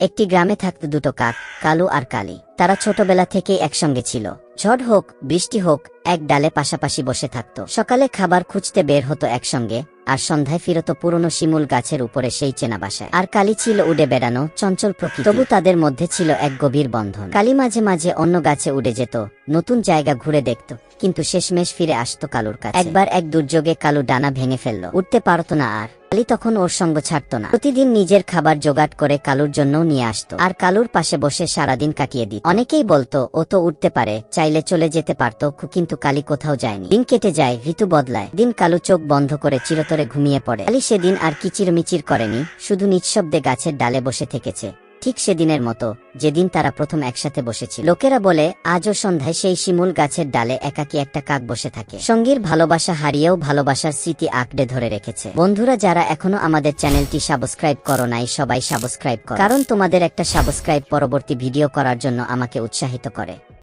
একটি গ্রামে থাকত দুটো কাক, কালু আর কালি। তারা ছোটবেলা থেকেই একসঙ্গে ছিল। ঝড় হোক, বৃষ্টি হোক, এক ডালে পাশাপাশি বসে থাকত। সকালে খাবার খুঁজতে বের হতো একসঙ্গে, আর সন্ধ্যায় ফিরত পুরনো শিমুল গাছের উপরে সেই চেনা বাসায়। আর কালি ছিল উড়ে বেড়ানো, চঞ্চল প্রকৃতি তবু তাদের মধ্যে ছিল এক গভীর বন্ধন। কালি মাঝে মাঝে অন্য গাছে উড়ে যেত, নতুন জায়গা ঘুরে দেখত, কিন্তু শেষমেশ ফিরে আসতো কালুর কাছে। একবার এক দুর্যোগে কালু ডানা ভেঙে ফেলল। উঠতে পারত না আর। কালি তখন ওর সঙ্গ ছাড়ত না। প্রতিদিন নিজের খাবার জোগাড় করে কালুর জন্য নিয়ে আসতো। আর কালুর পাশে বসে সারাদিন কাটিয়ে দিত। অনেকেই বলতো, ও তো উঠতে পারে, চাইলে চলে যেতে পারত কিন্তু কালি কোথাও যায়নি। দিন কেটে যায়, ঋতু বদলায়। দিন কালু চোখ বন্ধ করে চিরতরে ঘুমিয়ে পড়ে। কালি সেদিন আর কিচিরমিচির করেনি, শুধু নিঃশব্দে গাছের ডালে বসে থেকেছে। ঠিক সেদিনের মতো, যেদিন তারা প্রথম একসাথে বসেছিল। লোকেরা বলে, আজও সন্ধ্যায় সেই শিমুল গাছের ডালে একাকি একটা কাক বসে থাকে। সঙ্গীর ভালোবাসা হারিয়েও ভালোবাসার স্মৃতি আঁকড়ে ধরে রেখেছে। বন্ধুরা, যারা এখনও আমাদের চ্যানেলটি সাবস্ক্রাইব করো নাই, সবাই সাবস্ক্রাইব করো। কারণ তোমাদের একটা সাবস্ক্রাইব পরবর্তী ভিডিও করার জন্য আমাকে উৎসাহিত করে।